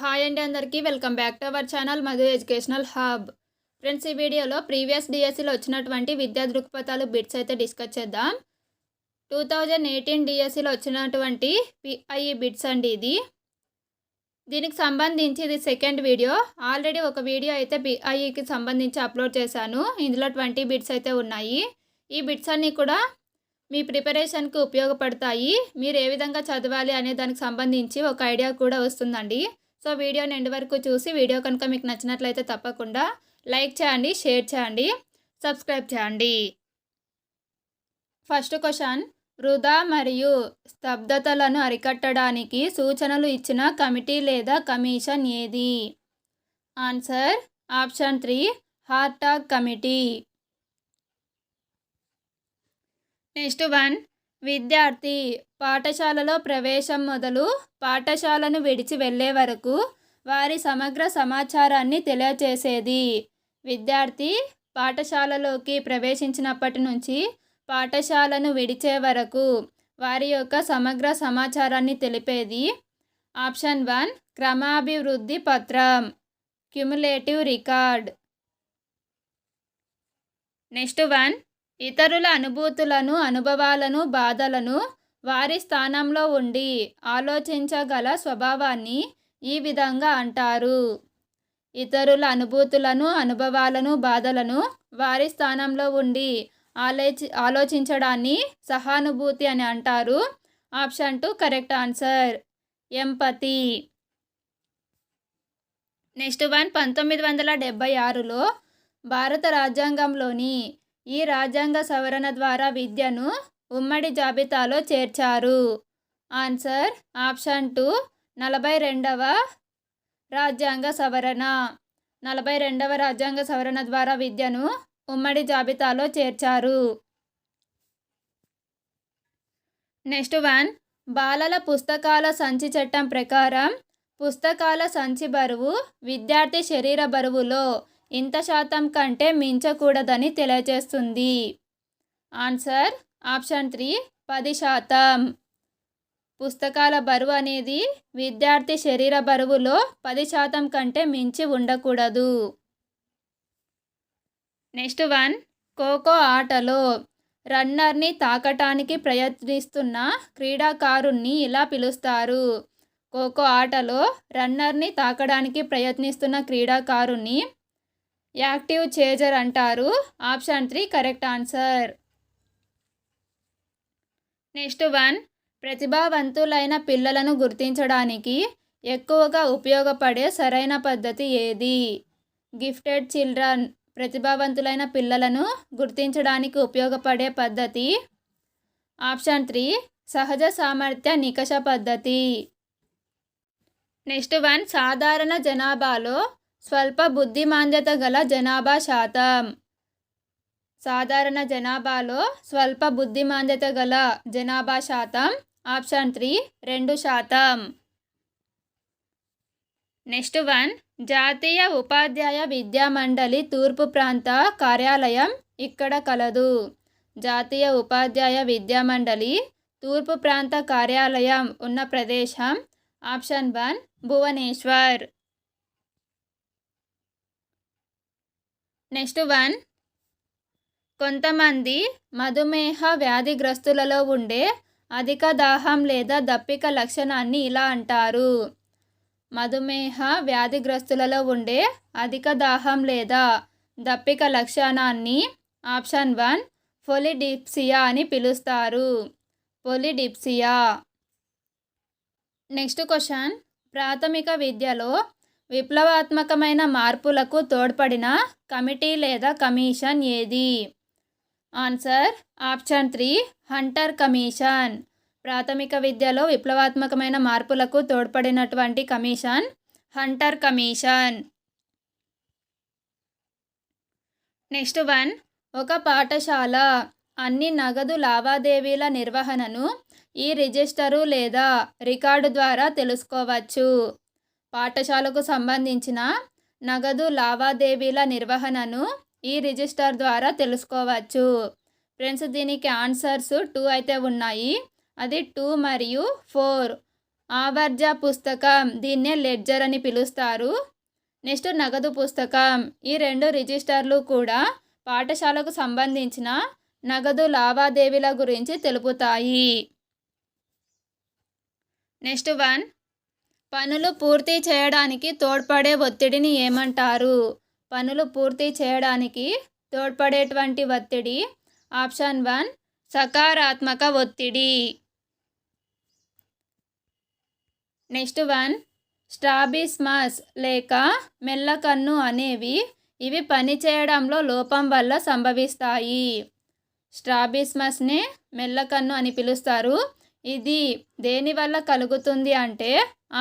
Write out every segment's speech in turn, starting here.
Hi అండి అందరికీ. Welcome back to our channel Madhu educational hub friends ఈ వీడియోలో ప్రీవియస్ డిఎస్సిలో వచ్చినటువంటి విద్యా దృక్పథాలు బిట్స్ అయితే డిస్కస్ చేద్దాం. టూ థౌజండ్ ఎయిటీన్ డిఎస్సిలో వచ్చినటువంటి పిఐఈ బిట్స్ అండి ఇది. దీనికి సంబంధించి ఇది సెకండ్ వీడియో ఆల్రెడీ ఒక వీడియో అయితే పిఐఈకి సంబంధించి అప్లోడ్ చేశాను. ఇందులో ట్వంటీ బిట్స్ అయితే ఉన్నాయి. ఈ బిట్స్ అన్నీ కూడా మీ ప్రిపరేషన్కి ఉపయోగపడతాయి. మీరు ఏ విధంగా చదవాలి అనే దానికి సంబంధించి ఒక ఐడియా కూడా వస్తుందండి. సో వీడియోని ఎండ్ వరకు చూసి వీడియో కనుక మీకు నచ్చినట్లయితే తప్పకుండా లైక్ చేయండి షేర్ చేయండి సబ్స్క్రైబ్ చేయండి. ఫస్ట్ క్వశ్చన్ వృధా మరియు స్తబ్దతలను అరికట్టడానికి సూచనలు ఇచ్చిన కమిటీ లేదా కమిషన్ ఏది? Answer option three Hartog committee. Next one విద్యార్థి పాఠశాలలో ప్రవేశం మొదలు పాఠశాలను విడిచి వెళ్ళే వరకు వారి సమగ్ర సమాచారాన్ని తెలియచేసేది. విద్యార్థి పాఠశాలలోకి ప్రవేశించినప్పటి నుంచి పాఠశాలను విడిచే వరకు వారి యొక్క సమగ్ర సమాచారాన్ని తెలిపేది. ఆప్షన్ వన్ క్రమాభివృద్ధి పత్రం క్యుములేటివ్ రికార్డ్. నెక్స్ట్ వన్ ఇతరుల అనుభూతులను అనుభవాలను బాధలను వారి స్థానంలో ఉండి ఆలోచించగల స్వభావాన్ని ఈ విధంగా అంటారు. ఇతరుల అనుభూతులను అనుభవాలను బాధలను వారి స్థానంలో ఉండి ఆలోచి ఆలోచించడాన్ని సహానుభూతి అని అంటారు. Option two correct answer. Empathy. Next one పంతొమ్మిది వందల డెబ్బై ఆరులో భారత రాజ్యాంగంలోని ఈ రాజ్యాంగ సవరణ ద్వారా విద్యను ఉమ్మడి జాబితాలో చేర్చారు. ఆన్సర్ ఆప్షన్ టూ నలభై రెండవ రాజ్యాంగ సవరణ. నలభై రెండవ రాజ్యాంగ సవరణ ద్వారా విద్యను ఉమ్మడి జాబితాలో చేర్చారు. నెక్స్ట్ వన్ బాలల పుస్తకాల సంచి చట్టం ప్రకారం పుస్తకాల సంచి బరువు విద్యార్థి శరీర బరువులో ఇంత శాతం కంటే మించకూడదని తెలియజేస్తుంది. ఆన్సర్ ఆప్షన్ త్రీ పది శాతం. పుస్తకాల బరువు అనేది విద్యార్థి శరీర బరువులో పది శాతం కంటే మించి ఉండకూడదు. నెక్స్ట్ వన్ ఖోఖో ఆటలో రన్నర్ని తాకటానికి ప్రయత్నిస్తున్న క్రీడాకారుణ్ణి ఇలా పిలుస్తారు. ఖోఖో ఆటలో రన్నర్ని తాకడానికి ప్రయత్నిస్తున్న క్రీడాకారుణ్ణి యాక్టివ్ చేజర్ అంటారు. Option three correct answer. Next one ప్రతిభావంతులైన పిల్లలను గుర్తించడానికి ఎక్కువగా ఉపయోగపడే సరైన పద్ధతి ఏది? గిఫ్టెడ్ చిల్డ్రన్ ప్రతిభావంతులైన పిల్లలను గుర్తించడానికి ఉపయోగపడే పద్ధతి. ఆప్షన్ త్రీ సహజ సామర్థ్య నికష పద్ధతి. నెక్స్ట్ వన్ సాధారణ జనాభాలో స్వల్ప బుద్ధిమాంద్యత గల జనాభా శాతం. సాధారణ జనాభాలో స్వల్ప బుద్ధిమాంద్యత గల జనాభా శాతం ఆప్షన్ త్రీ రెండు శాతం. నెక్స్ట్ వన్ జాతీయ ఉపాధ్యాయ విద్యా మండలి తూర్పు ప్రాంత కార్యాలయం ఇక్కడ కలదు. జాతీయ ఉపాధ్యాయ విద్యా మండలి తూర్పు ప్రాంత కార్యాలయం ఉన్న ప్రదేశం option one Bhubaneswar. Next one. కొంతమంది మధుమేహ వ్యాధిగ్రస్తులలో ఉండే అధిక దాహం లేదా దప్పిక లక్షణాన్ని ఇలా అంటారు. మధుమేహ వ్యాధిగ్రస్తులలో ఉండే అధిక దాహం లేదా దప్పిక లక్షణాన్ని ఆప్షన్ వన్ పొలిడిప్సియా అని పిలుస్తారు. పొలిడిప్సియా. Next question. ప్రాథమిక విద్యలో విప్లవాత్మకమైన మార్పులకు తోడ్పడిన కమిటీ లేదా కమిషన్ ఏది? Answer option three Hunter commission. ప్రాథమిక విద్యలో విప్లవాత్మకమైన మార్పులకు తోడ్పడినటువంటి commission Hunter commission. Next one ఒక పాఠశాల. అన్ని నగదు లావాదేవీల నిర్వహణను ఈ రిజిస్టరు లేదా రికార్డు ద్వారా తెలుసుకోవచ్చు. పాఠశాలకు సంబంధించిన నగదు లావాదేవీల నిర్వహణను ఈ రిజిస్టర్ ద్వారా తెలుసుకోవచ్చు. ఫ్రెండ్స్ దీనికి ఆన్సర్స్ టూ అయితే ఉన్నాయి. అది టూ మరియు ఫోర్. ఆవర్జ పుస్తకం దీన్నే లెడ్జర్ అని పిలుస్తారు. నెక్స్ట్ నగదు పుస్తకం. ఈ రెండు రిజిస్టర్లు కూడా పాఠశాలకు సంబంధించిన నగదు లావాదేవీల గురించి తెలుపుతాయి. Next one. పనులు పూర్తి చేయడానికి తోడ్పడే ఒత్తిడిని ఏమంటారు? పనులు పూర్తి చేయడానికి తోడ్పడేటువంటి ఒత్తిడి ఆప్షన్ వన్ సకారాత్మక ఒత్తిడి. నెక్స్ట్ వన్ స్ట్రాబిస్మస్ లేక మెల్లకన్ను అనేవి ఇవి పనిచేయడంలో లోపం వల్ల సంభవిస్తాయి. స్ట్రాబిస్మస్ని మెల్లకన్ను అని పిలుస్తారు. ఇది దేనివల్ల కలుగుతుంది అంటే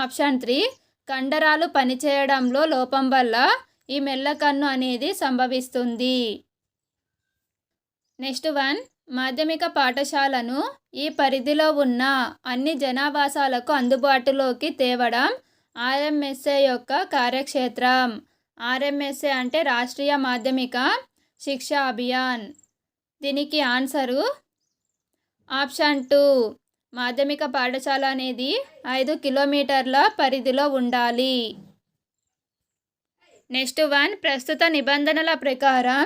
ఆప్షన్ త్రీ కండరాలు పనిచేయడంలో లోపం వల్ల ఈ మెల్లకన్ను అనేది సంభవిస్తుంది. నెక్స్ట్ వన్ మాధ్యమిక పాఠశాలను ఈ పరిధిలో ఉన్న అన్ని జనావాసాలకు అందుబాటులోకి తేవడం ఆర్ఎంఎస్ఏ యొక్క కార్యక్షేత్రం. ఆర్ఎంఎస్ఏ అంటే రాష్ట్రీయ మాధ్యమిక శిక్షా అభియాన్. దీనికి ఆన్సరు ఆప్షన్ టూ మాధ్యమిక పాఠశాల అనేది ఐదు కిలోమీటర్ల పరిధిలో ఉండాలి. నెక్స్ట్ వన్ ప్రస్తుత నిబంధనల ప్రకారం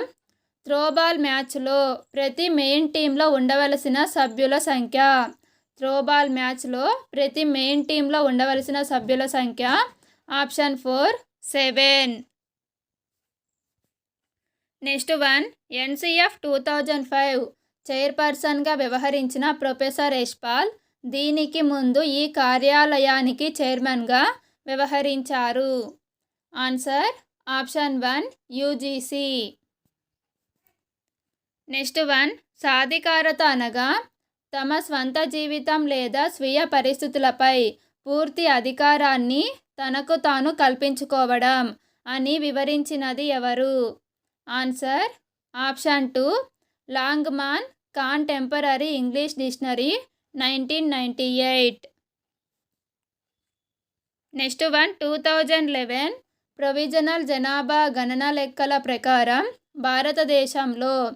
త్రోబాల్ మ్యాచ్లో ప్రతి మెయిన్ టీంలో ఉండవలసిన సభ్యుల సంఖ్య. త్రోబాల్ మ్యాచ్లో ప్రతి మెయిన్ టీంలో ఉండవలసిన సభ్యుల సంఖ్య option four seven. Next one NCF two thousand five చైర్పర్సన్గా వ్యవహరించిన ప్రొఫెసర్ యశ్పాల్ దీనికి ముందు ఈ కార్యాలయానికి చైర్మన్గా వ్యవహరించారు. Answer option one UGC. Next one సాధికారత అనగా తమ స్వంత జీవితం లేదా స్వీయ పరిస్థితులపై పూర్తి అధికారాన్ని తనకు తాను కల్పించుకోవడం అని వివరించినది ఎవరు? Answer option two Longman contemporary English dictionary nineteen ninety eight. Next one two thousand eleven provisional జనాభా గణన లెక్కల ప్రకారం భారతదేశంలో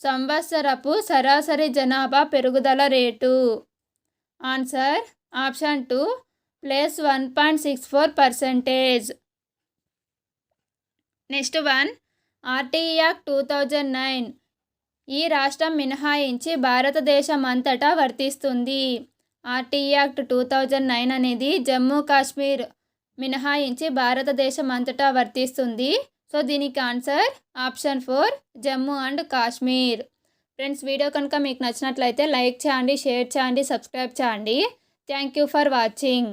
సంవత్సరపు సరాసరి జనాభా పెరుగుదల rate. Answer option two plus one point six four percentage. Next one RTE act two thousand nine ఈ రాష్ట్రం మినహాయించి భారతదేశం అంతటా వర్తిస్తుంది. RT act two thousand nine అనేది జమ్మూ కాశ్మీర్ మినహాయించి భారతదేశం అంతటా వర్తిస్తుంది. సో దీనికి answer option four Jammu and Kashmir. Friends video కనుక మీకు నచ్చినట్లయితే లైక్ చేయండి షేర్ చేయండి సబ్స్క్రైబ్ చేయండి. Thank you for watching.